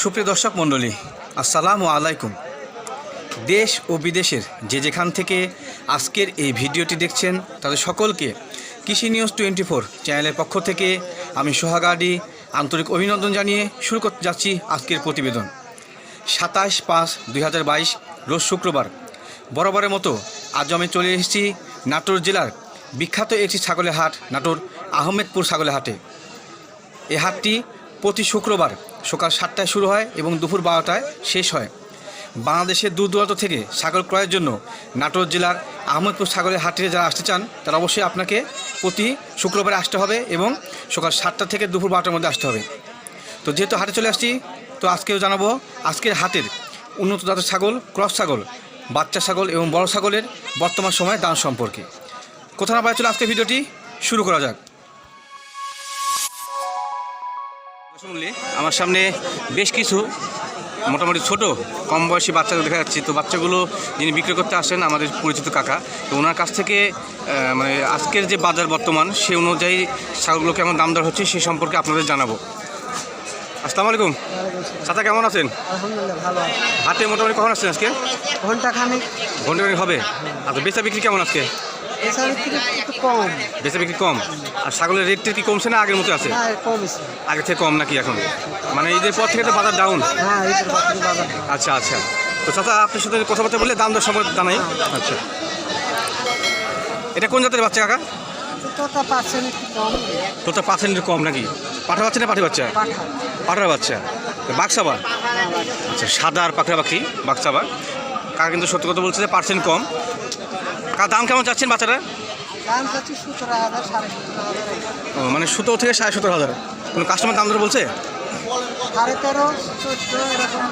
সুপ্রিয় দর্শক মণ্ডলী, আসসালামু আলাইকুম। দেশ ও বিদেশের যে যেখান থেকে আজকের এই ভিডিওটি দেখছেন, তাদের সকলকে কৃষি নিউজ টোয়েন্টি ফোর চ্যানেলের পক্ষ থেকে আমি সোহাগাডি আন্তরিক অভিনন্দন জানিয়ে শুরু করতে যাচ্ছি আজকের প্রতিবেদন। সাতাশ পাঁচ দুই রোজ শুক্রবার, বরাবরের মতো আজ আমি চলে এসেছি নাটোর জেলার বিখ্যাত একটি ছাগলের হাট, নাটোর আহমেদপুর ছাগলের হাটে। এই হাটটি প্রতি শুক্রবার সকাল সাতটায় শুরু হয় এবং দুপুর বারোটায় শেষ হয়। বাংলাদেশের দূর দূরান্ত থেকে ছাগল ক্রয়ের জন্য নাটোর জেলার আহমদপুর ছাগলের হাটে যারা আসতে চান, তারা অবশ্যই আপনাকে প্রতি শুক্রবারে আসতে হবে এবং সকাল সাতটা থেকে দুপুর বারোটার মধ্যে আসতে হবে। তো যেহেতু হাটে চলে আসছি, তো আজকেও জানাব আজকের হাটের উন্নত জাতের ছাগল, ক্রস ছাগল, বাচ্চা ছাগল এবং বড় ছাগলের বর্তমান সময়ে দাম সম্পর্কে। কোথাও না পারে চলে আজকের ভিডিওটি, শুরু করা যাক। শুনলি আমার সামনে বেশ কিছু মোটামুটি ছোট কম বয়সী বাচ্চাদের দেখা যাচ্ছে। তো বাচ্চাগুলো যিনি বিক্রি করতে আসেন আমাদের পরিচিত কাকা তো ওনার কাছ থেকে মানে আজকের যে বাজার বর্তমান সে অনুযায়ী ছাগলগুলো কেমন দাম দর হচ্ছে সে সম্পর্কে আপনাদের জানাব। আসসালামু আলাইকুম। চাচা কেমন আছেন? হাটে মোটামুটি কখন আসছেন আজকে? ঘণ্টা খানিক। ঘণ্টা খানেক হবে। আচ্ছা বেচা বিক্রি কেমন আজকে? এছাড়া একটু একটু কম। বেচা বিক্রি কম? আর ছাগলের রেটটা কি কমছে না আগের মতো আছে? না কমছে। আগে থেকে কম নাকি এখন? মানে ঈদের পর থেকে তো বাজার ডাউন হ্যাঁ ঈদের বাজার আচ্ছা আচ্ছা। তো চাচা আপনার সাথে কথাবার্তা বললে দাম দর সম্পর্কে জানাই। আচ্ছা। এটা কোন জাতের বাচ্চা কাকা? তোতা একটু কম। নাকি? পাঠা বাচ্চা না পাঠি বাচ্চা? পাঠা পাঠার বাচ্চা। বাক্সাবা আচ্ছা সাদা আর পাখরা পাখি বাক্সাবা কাকা কিন্তু সত্যি কথা বলছে যে পার্সেন্ট কম। কার দাম কেমন চাচ্ছেন বাচ্চারা? দাম চাচ্ছি সতেরো হাজার সাড়ে সতেরো হাজার ও, মানে সতেরো থেকে সাড়ে সতেরো হাজার। কোনো কাস্টমার দাম ধরে বলছে? সাড়ে তেরো চোদ্দ এরকম।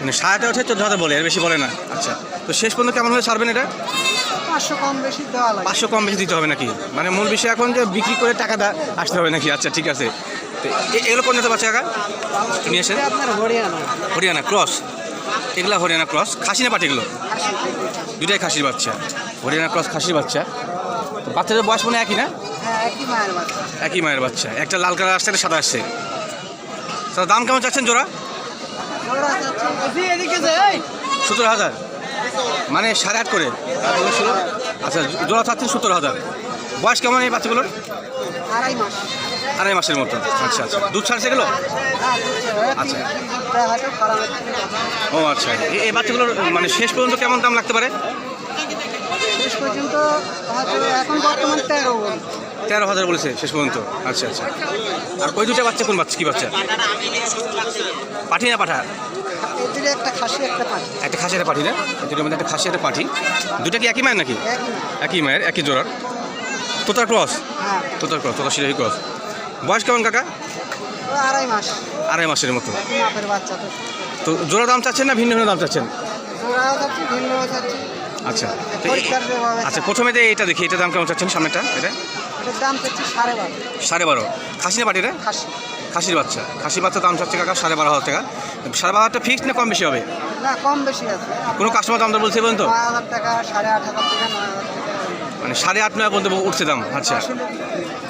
মানে সাড়ে তেরো থেকে চোদ্দ হাজার বলে এর বেশি বলে না। আচ্ছা তো শেষ পর্যন্ত কেমন হয়ে ছাড়বেন এটা? পাঁচশো কম বেশি দেওয়া লাগে। পাঁচশো কম বেশি দিতে হবে নাকি? মানে মূল বিষয় এখন যে বিক্রি করে টাকা আসতে হবে নাকি? আচ্ছা ঠিক আছে। তো এগুলো কোন জাতের বাচ্চা কাকা? নিয়ে আসেন। হরিয়ানা। হরিয়ানা ক্রস। এগুলো হরিয়ানা ক্রস। খাসি না পাটি এগুলো? দুটাই খাসির বাচ্চা। হরিয়ানা ক্রস খাসির বাচ্চা। তো বাচ্চাদের বয়স মনে হয় একই না? হ্যাঁ একই মায়ের বাচ্চা। একটা লাল কালার আসছে একটা সাদা আসছে। তার দাম কেমন চাচ্ছেন জোড়া? সতেরো হাজার। মানে সাড়ে আট করে। আচ্ছা জোড়া চাচ্ছেন সতেরো হাজার। বয়স কেমন এই বাচ্চাগুলোর? আড়াই মাস। আড়াই মাসের মতো। আচ্ছা আচ্ছা। দুধ ছাড়ছে গেলো হ্যাঁ বুঝছে, ওই আচ্ছা। না। ও আচ্ছা। এই বাচ্চাগুলোর মানে শেষ পর্যন্ত কেমন দাম লাগতে পারে? পর্যন্ত এখন বর্তমান তেরো বলি। তেরো হাজার বলেছে শেষ পর্যন্ত। আচ্ছা আচ্ছা। আর ওই দুটা বাচ্চা কোন বাচ্চা? কি বাচ্চা? পাঠি না পাঠা? একটা খাসি একটা পাখি একটা খাসি একটা পাঠি না? দুটোর মধ্যে একটা খাসি একটা পাঠি। দুটা কি একই মায়ের নাকি? একই মায়ের। একই জোড়ার। তোতার ক্রস? হ্যাঁ। তোতার ক্রস তোতা সিরাহি ক্রস। বয়স কেমন কাকা? আড়াই মাস। আড়াই মাসের মতো। তো। জোড়া দাম চাচ্ছেন না ভিন্ন ভিন্ন দাম চাচ্ছেন? জোড়াও যাচ্ছে ভিন্নও যাচ্ছে আচ্ছা তো এই- আচ্ছা প্রথমে যে এটা দেখি এটা দাম কেমন চাচ্ছেন সামনেটা এটা? এটার দাম চাচ্ছে সাড়ে বারো। সাড়ে বারো। খাসি না পাটিটা খাসি। খাসির বাচ্চা। খাসির বাচ্চা দাম চাচ্ছে কাকা সাড়ে বারো হাজার টাকা। সাড়ে বারো হাজারটা ফিক্সড না কম বেশি হবে? না কম বেশি আছে। কোনো কাস্টমার দাম দর বলছে নয় হাজার টাকা সাড়ে আট হাজার টাকা নয় হাজার টাকা। মানে সাড়ে আট নয় পর্যন্ত উঠছে দাম আচ্ছা। আসলে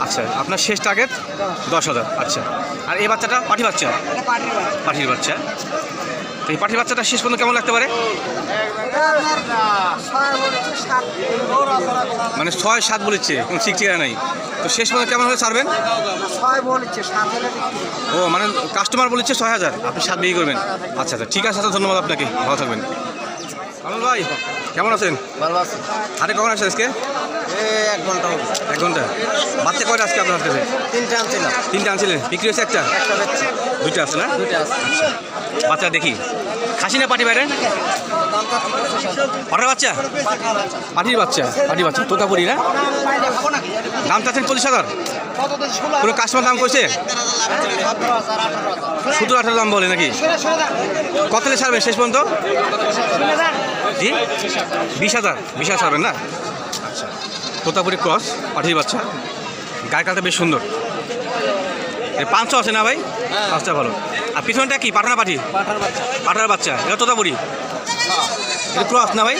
আচ্ছা আপনার শেষ টার্গেট দশ। হাজার আচ্ছা। আর এই বাচ্চাটা পাঠি বাচ্চা? এটা পাটির বাচ্চা। পাঠির বাচ্চা। তো এই পাঠির বাচ্চাটা শেষ পর্যন্ত কেমন লাগতে পারে? মানে ছয়, সাত বলেছে, কোনো ঠিক ঠিকানা নাই। তো শেষ পর্যন্ত কেমন হলে ছাড়বেন? হবে। ও মানে কাস্টমার বলেছে ছয় হাজার। আপনি সাত বিক্রি করবেন। আচ্ছা আচ্ছা ঠিক আছে আচ্ছা ধন্যবাদ আপনাকে। ভালো থাকবেন। আনন্দ ভাই কেমন আছেন? ভালো আছে। হাটে কখন আসছেন আজকে? এক ঘণ্টা এক ঘণ্টা। বাচ্চা কয়টা আজকে আপনার কাছে তিনটে আনছিলাম। তিনটা আনছিলেন। বিক্রি হয়েছে একটা? একটা বেচছি দুইটা আছে না? দুইটা আছে। বাচ্চা দেখি। খাসি না পাটি বাইরে? পাটার বাচ্চা? পাটির বাচ্চা। পাটির বাচ্চা। তোতাপুরি না? দাম চাচ্ছেন পঁচিশ হাজার কোনো কাস্টমার দাম করছে সতেরো আঠারো দাম বলে নাকি? কত ছাড়বেন শেষ পর্যন্ত? জি? বিশ হাজার। বিশ হাজার না? আচ্ছা। তোতাপুরি ক্রস পাঠির বাচ্চা। গায়ে কালটা বেশ সুন্দর। পাঁচশো আছে না ভাই? পাঁচটা ভালো। আর পিছনটা কি? পাঠানা পাঠি? পাঠার বাচ্চা। এটা তোতাপুরি? এটা ক্রস না ভাই?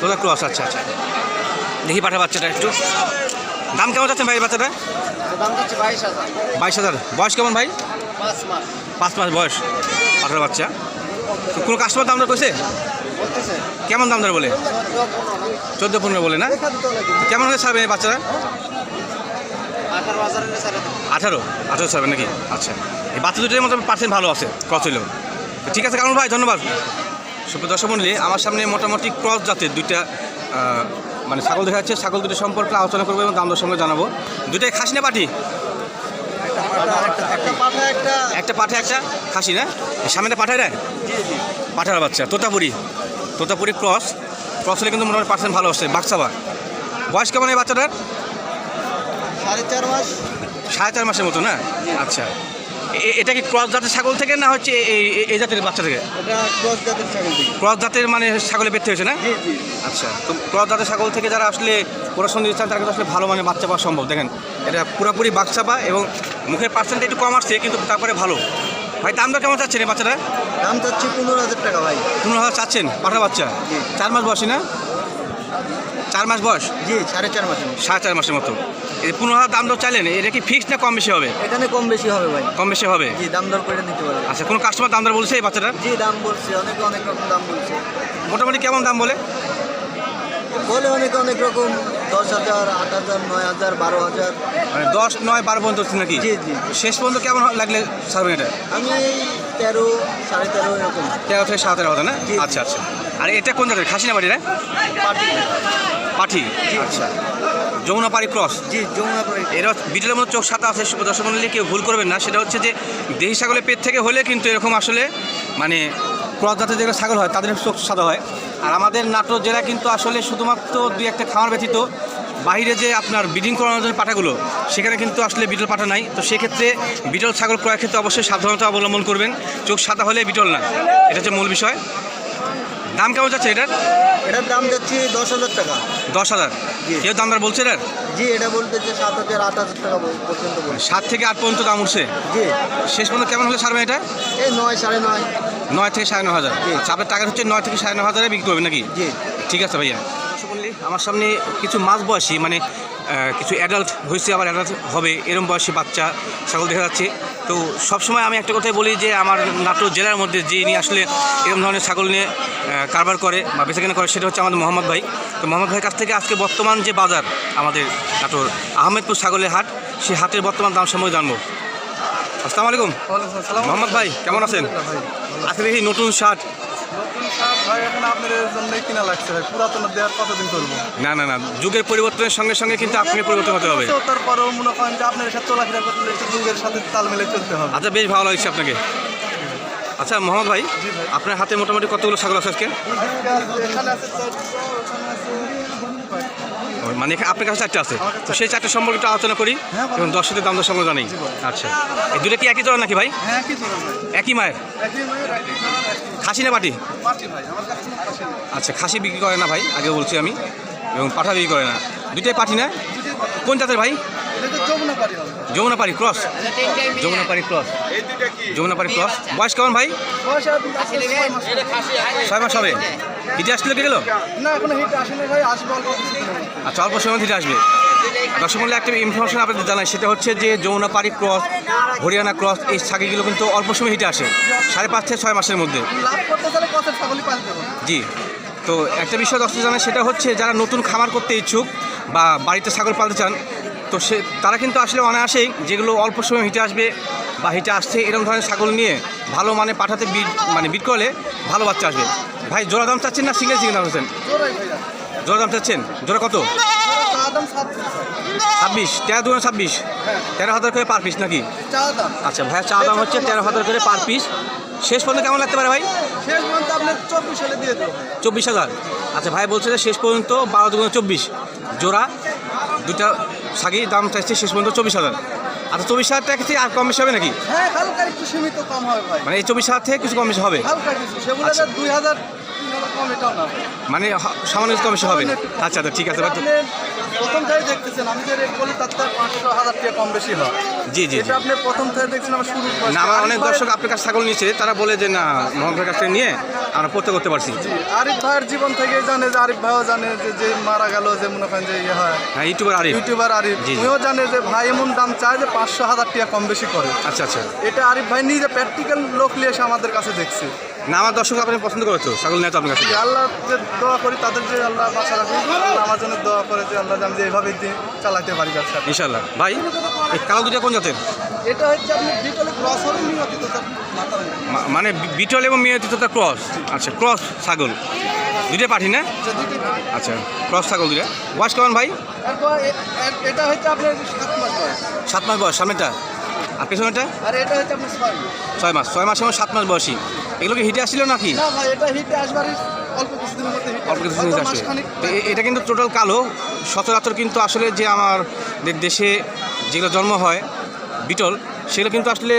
তোতা ক্রস। আচ্ছা আচ্ছা। দেখি পাঠা বাচ্চাটা একটু। দাম কেমন যাচ্ছেন ভাই বাচ্চাটা? বাইশ হাজার। বয়স কেমন ভাই? পাঁচ মাস। বয়স। আঠারো বাচ্চা। তো কোনো কাস্টমার দাম কইছে? কেমন দাম দর বলে? চোদ্দ পনেরো বলে না? কেমন হলে ছাড়বেন এই বাচ্চারা? আঠারো। আঠারো আঠারো নাকি? আচ্ছা। এই বাচ্চা দুটোর মতো পার্সেন্ট ভালো আছে ক্রস হইল ঠিক আছে, কারণ ভাই, ধন্যবাদ। সুপ্রিয় দর্শক মন্ডলী, আমার সামনে মোটামুটি ক্রস জাতের দুইটা মানে ছাগল দেখা যাচ্ছে। ছাগল দুটো সম্পর্কে আলোচনা করব এবং দাম দর সঙ্গে জানাব। দুটাই খাসি না পাঠা, একটা। পাঠা, একটা খাসি না? সামনেটা পাঠায় না? পাঠার বাচ্চা, তোতাপুরি। তোতাপুরি ক্রস। ক্রস হলে কিন্তু মোটামুটি পার্সেন্ট ভালো আসছে বাক্সাবা বয়স কেমন এই বাচ্চাটার? সাড়ে চার মাস। সাড়ে চার মাসের মতো না? আচ্ছা। এটা কি ক্রস জাতের ছাগল থেকে না হচ্ছে এই- এই- জাতের বাচ্চা থেকে? ক্রস জাতের মানে ছাগলে পেতে হয়েছে না? আচ্ছা। তো ক্রস জাতের ছাগল থেকে যারা আসলে পড়াশোনা দিতে চান তারা কিন্তু আসলে ভালো মানে বাচ্চা পাওয়া সম্ভব। দেখেন এটা পুরোপুরি বাচ্চাপা এবং মুখের পার্সেন্ট একটু কম আসছে কিন্তু তারপরে ভালো। ভাই দাম দর কেমন চাচ্ছেন এই বাচ্চাটা? দাম চাচ্ছি পনেরো হাজার টাকা ভাই। পনেরো হাজার চাচ্ছেন? পাঠা বাচ্চা? চার মাস বয়সী না? চার মাস বয়স? জি সাড়ে চার মাসের সাড়ে চার মাসের মতো। এই পনেরো হাজার দাম দর চাইলেন এটা কি ফিক্সড না কম বেশি হবে? এখানে কম বেশি হবে ভাই। কম বেশি হবে? জি দাম দর করে নিতে পারবে আচ্ছা কোনো কাস্টমার দাম দর বলছে এই বাচ্চাটার? জি দাম বলছে অনেকে অনেক রকম দাম বলছে। মোটামুটি কেমন দাম বলে? বলে অনেক অনেক রকম। দশ হাজার আট হাজার নয় হাজার বারো হাজার। মানে দশ নয় বারো পর্যন্ত হচ্ছে নাকি? জি জি শেষ পর্যন্ত কেমন লাগলে ছাড়বেন আমি এই তেরো সাড়ে তেরো এরকম। তেরো থেকে সাত হাজার হবে না। আচ্ছা আচ্ছা। আর এটা কোন জাতের? খাসি না বাড়ি না? পার্টি পাঠি আচ্ছা। যমুনাপাড়ি ক্রস? জি যমুনা পাড়ি। এরা বিটেলের মতো চোখ সাদা আছে দর্শক মন্ডলী কেউ ভুল করবেন না। সেটা হচ্ছে যে দেহি ছাগলের পেট থেকে হলে কিন্তু এরকম আসলে মানে ক্রস জাতের যেগুলো ছাগল হয় তাদের চোখ সাদা হয়। আর আমাদের নাটোর জেলা কিন্তু আসলে শুধুমাত্র দুই একটা খামার ব্যতীত বাইরে যে আপনার ব্রিডিং করানোর জন্য পাঠাগুলো সেখানে কিন্তু আসলে বিটল পাঠা নাই। তো সেক্ষেত্রে বিটল ছাগল ক্রয়ের ক্ষেত্রে অবশ্যই সাবধানতা অবলম্বন করবেন। চোখ সাদা হলে বিটল না। এটা হচ্ছে মূল বিষয়। দাম কেমন যাচ্ছে এটার? এটার দাম যাচ্ছে দশ হাজার টাকা। দশ হাজার। কেউ দামদার বলছে এটার? জি এটা বলতেছে সাত হাজার আট হাজার টাকা পর্যন্ত সাত থেকে আট পর্যন্ত দাম উঠছে? জি। শেষ পর্যন্ত কেমন হলে ছাড়বেন এটা? এই নয় সাড়ে নয়। নয় থেকে সাড়ে নয় হাজার। আচ্ছা আপনার টাকা হচ্ছে নয় থেকে সাড়ে নয় হাজারে বিক্রি করবেন নাকি? জি। ঠিক আছে ভাইয়া। আমার সামনে কিছু মাঝ বয়সী মানে কিছু অ্যাডাল্ট হয়েছে আবার অ্যাডাল্ট হবে এরম বয়সী বাচ্চা ছাগল দেখা যাচ্ছে। তো সবসময় আমি একটা কথাই বলি যে আমার নাটোর জেলার মধ্যে যিনি আসলে এরকম ধরনের ছাগল নিয়ে কারবার করে বা বেচাকেনা করে সেটা হচ্ছে আমাদের মোহাম্মদ ভাই। তো মোহাম্মদ ভাইয়ের কাছ থেকে আজকে বর্তমান যে বাজার আমাদের নাটোর আহমেদপুর ছাগলের হাট সেই হাটের বর্তমান দাম সম্বন্ধে জানব। আসসালামু আলাইকুম। মোহাম্মদ ভাই কেমন আছেন? আজকে দেখি নতুন শার্ট। নতুন শার্ট ভাই এখন আপনার জন্যই কিনা লাগছে পুরাতন দেওয়ার কতদিন করব না না না যুগের পরিবর্তনের সঙ্গে সঙ্গে কিন্তু আপনাকে পরিবর্তন হতে হবে। তারপরেও মনে করেন যে আপনার সাথে চলাফেরা করতে যুগের সাথে তাল মিলে চলতে হবে। আচ্ছা বেশ ভালো লাগছে আপনাকে। আচ্ছা মোহাম্মদ ভাই ভাই। আপনার হাতে মোটামুটি কতগুলো ছাগল আছে আজকে এখানে আছে চারশো, ওখানে আছে ভাই। ও, মানে এখানে আপনার কাছে চারটে আছে। তো সেই চারটে সম্পর্কে একটু আলোচনা করি। হ্যাঁ, এবং দশ সাথে দাম দর সঙ্গে জানি। আচ্ছা। এই দুটো কি একই ধরনের নাকি ভাই? হ্যাঁ একই মায়ের? খাসি না পাটি। আচ্ছা খাসি বিক্রি করে না ভাই আগে বলছি আমি। এবং পাঠা বিক্রি করে না। দুইটাই পাঠি না? কোন জাতের ভাই? Jamunapari cross? Jamunapari cross. Jamunapari cross. বয়স কেমন ভাই? ছয় মাস হবে? হিটে আসলে কে গেল? না এখনও হিট আসেনি ভাই আসবে অল্প আচ্ছা অল্প সময় হিটে আসবে। দর্শক মূল্যে একটা ইনফরমেশন আপনাদের জানাই সেটা হচ্ছে যে যমুনাপাড়ি ক্রস হরিয়ানা ক্রস এই ছাগিগুলো কিন্তু অল্প সময় হিটে আসে সাড়ে পাঁচ থেকে ছয় মাসের মধ্যে। জি তো একটা বিষয় দর্শক জানাই সেটা হচ্ছে যারা নতুন খামার করতে ইচ্ছুক বা বাড়িতে ছাগল পালতে চান তো সে তারা কিন্তু আসলে অনায়াসেই যেগুলো অল্প সময় হিটে আসবে বা হিটে আসছে এরকম ধরনের ছাগল নিয়ে ভালো মানে পাঠাতে বিট মানে বিট করলে ভালো বাচ্চা আসবে। ভাই জোড়া দাম চাচ্ছেন না সিঙ্গেল সিঙ্গেল দাম চাচ্ছেন? জোড়া দাম চাচ্ছেন? জোড়া কত? ছাব্বিশ। তেরো দু ছাব্বিশ? হ্যাঁ। তেরো হাজার করে পার পিস নাকি? আচ্ছা ভাইয়া চা দাম হচ্ছে তেরো হাজার করে পার পিস শেষ পর্যন্ত কেমন লাগতে পারে ভাই? শেষ পর্যন্ত আপনার চব্বিশ হাজার। আচ্ছা ভাই বলছে যে শেষ পর্যন্ত বারো দুগুণ চব্বিশ। জোড়া দুটা সাগি দাম চাইছে শেষ পর্যন্ত চব্বিশ হাজার। আচ্ছা চব্বিশ হাজার টাকা আর কম বেশি হবে নাকি? হ্যাঁ একটু সীমিত কম হবে ভাই। মানে এই চব্বিশ হাজার থেকে কিছু কম বেশি হবে? আচ্ছা। দুই হাজার মানে সামান্য কম বেশি হবে। আচ্ছা আচ্ছা ঠিক আছে প্রথম থেকে দেখতেছেন আমি যে রেট বলি তার থেকে পাঁচশো হাজার টাকা কম বেশি হয়। জি, জি, এটা আপনি প্রথম থেকে দেখছেন আমার শুরু না আমার অনেক দর্শক আপনার কাছে ছাগল নিয়েছে তারা বলে যে না মোহাম্মদের কাছ থেকে নিয়ে আমরা পড়তে করতে পারছি। আরিফ ভাইয়ের জীবন থেকে জানে যে আরিফ ভাইও জানে যে যে মারা গেল যে মনে করেন যে ইয়ে হয়। হ্যাঁ ইউটিউবার আরিফ। ইউটিউবার আরিফ। উনিও জানে যে ভাই এমন দাম চায় যে পাঁচশো হাজার টাকা কম বেশি করে। আচ্ছা আচ্ছা। এটা আরিফ ভাই নিজে প্র্যাকটিক্যাল লোক নিয়ে এসে আমাদের কাছে দেখছে। না আমার দর্শক আপনি পছন্দ করেছ? ছাগল নেয় তো আপনার কাছে। আল্লাহ যে দোয়া করি তাদের যে আল্লাহ রাখুন আল্লাহ আমার জন্য দোয়া করে যে আল্লাহ আমি যে এইভাবে চালাতে পারি ব্যবসা ইনশাল্লাহ ভাই এই কালো দুটা কোন জাতের? এটা হচ্ছে আপনি বিটলে ক্রস হলে নিয়ে মানে বিটল এবং মেয়ে তো ক্রস। আচ্ছা ক্রস ছাগল। দুইটা পাঠি না? না। আচ্ছা ক্রস ছাগল দুইটা। বয়স কেমন ভাই? এটা হচ্ছে আপনার সাত মাস বয়স। সামনেটা আর পেছনেটা আর এটা হচ্ছে আপনার ছয় মাস। ছয় মাস ছয় মাস এবং সাত মাস বয়সী। এগুলো কি হিটে আসছিল নাকি? না ভাই এটা হিটে অল্প কিছুদিনের মধ্যে অল্প কিছু জিনিস আসবে। মাসখানিক তো এ- এটা কিন্তু টোটাল কালো। সচরাচর কিন্তু আসলে যে আমার দেশে যেগুলো জন্ম হয় বিটল সেগুলো কিন্তু আসলে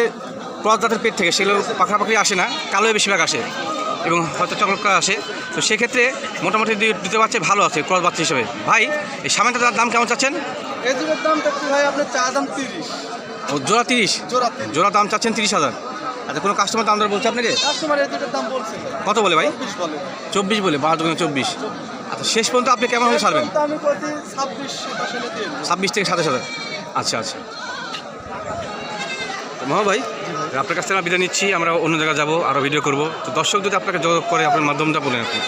ক্রস জাতের পেট থেকে সেগুলো পাখড়াপাখড়ি আসে না কালোই বেশিরভাগ আসে এবং হয়তো চকলেট কালার আসে। তো সেক্ষেত্রে মোটামুটি দি- দিতে পারছে ভালো আছে ক্রস বাচ্চা হিসেবে। ভাই এই সামানটার দাম কেমন চাচ্ছেন? এই দাম দেখছি ভাই আপনার চা দাম তিরিশ। ও জোড়া তিরিশ? জোড়া জোড়া দাম চাচ্ছেন তিরিশ হাজার। আচ্ছা কোনো কাস্টমার দাম দর বলছে আপনাকে? কাস্টমার এই দাম বলছে। কত বলে ভাই? চব্বিশ বলে। বারো দোকানে চব্বিশ। আচ্ছা শেষ পর্যন্ত আপনি কেমন হলে দেবো। ছাব্বিশ থেকে সাতাশ হাজার। আচ্ছা আচ্ছা। মহা ভাই আপনার কাছ থেকে আমরা বিদায় নিচ্ছি আমরা অন্য জায়গায় যাব আরও ভিডিও করব। তো দর্শক যদি আপনাকে যোগাযোগ করে আপনার মাধ্যমটা বলেন আপনি।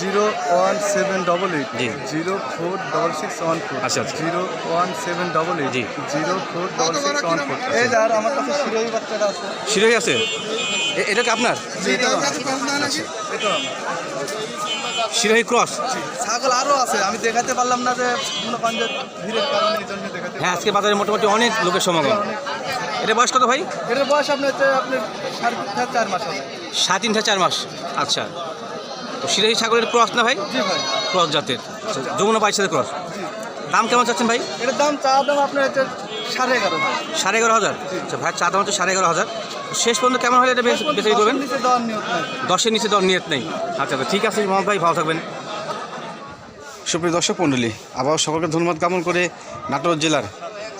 Zero one seven double eight জি। Zero four double six one four. আচ্ছা, আচ্ছা। Zero one seven double eight জি। Zero four double six one four. এই আর আমার কাছে শিরোহী বাচ্চাটা আছে। শিরোহী আছে? এ- এটা কি আপনার? এটা এটা শিরোহী ক্রস ছাগল আরও আছে। আমি দেখাতে পারলাম না যে ভিড়ের কারণে এই জন্য দেখাতে হ্যাঁ আজকে বাজারে মোটামুটি অনেক লোকের সমাগম। এটা বয়স কত ভাই? এটার বয়স আপনার হচ্ছে আপনার সাড়ে তিন থেকে চার মাস হবে। সাড়ে তিন থেকে চার মাস। আচ্ছা। তো শিরোহী ছাগলের ক্রস না ভাই? জি ভাই। ক্রস জাতের। যমুনা বাইশের ক্রস। দাম কেমন চাচ্ছেন ভাই? এটার দাম চা দাম আপনার হচ্ছে সাড়ে এগারো সাড়ে এগারো হাজার। আচ্ছা ভাই চা দাম হচ্ছে সাড়ে এগারো হাজার। শেষ পর্যন্ত কেমন হলে এটা বেশ করবেন? দশের নিচে দর নিয়ত নেই। আচ্ছা ঠিক আছে মোহাম্মদ ভাই ভালো থাকবেন। সুপ্রিয় দর্শক মণ্ডলী আবার সকলকে ধন্যবাদ জ্ঞাপন করে নাটোর জেলার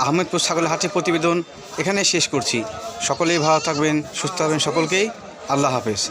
আহমেদপুর ছাগলের হাটের প্রতিবেদন এখানে শেষ করছি। সকলেই ভালো থাকবেন, সুস্থ থাকবেন সকলকেই। আল্লাহ হাফেজ।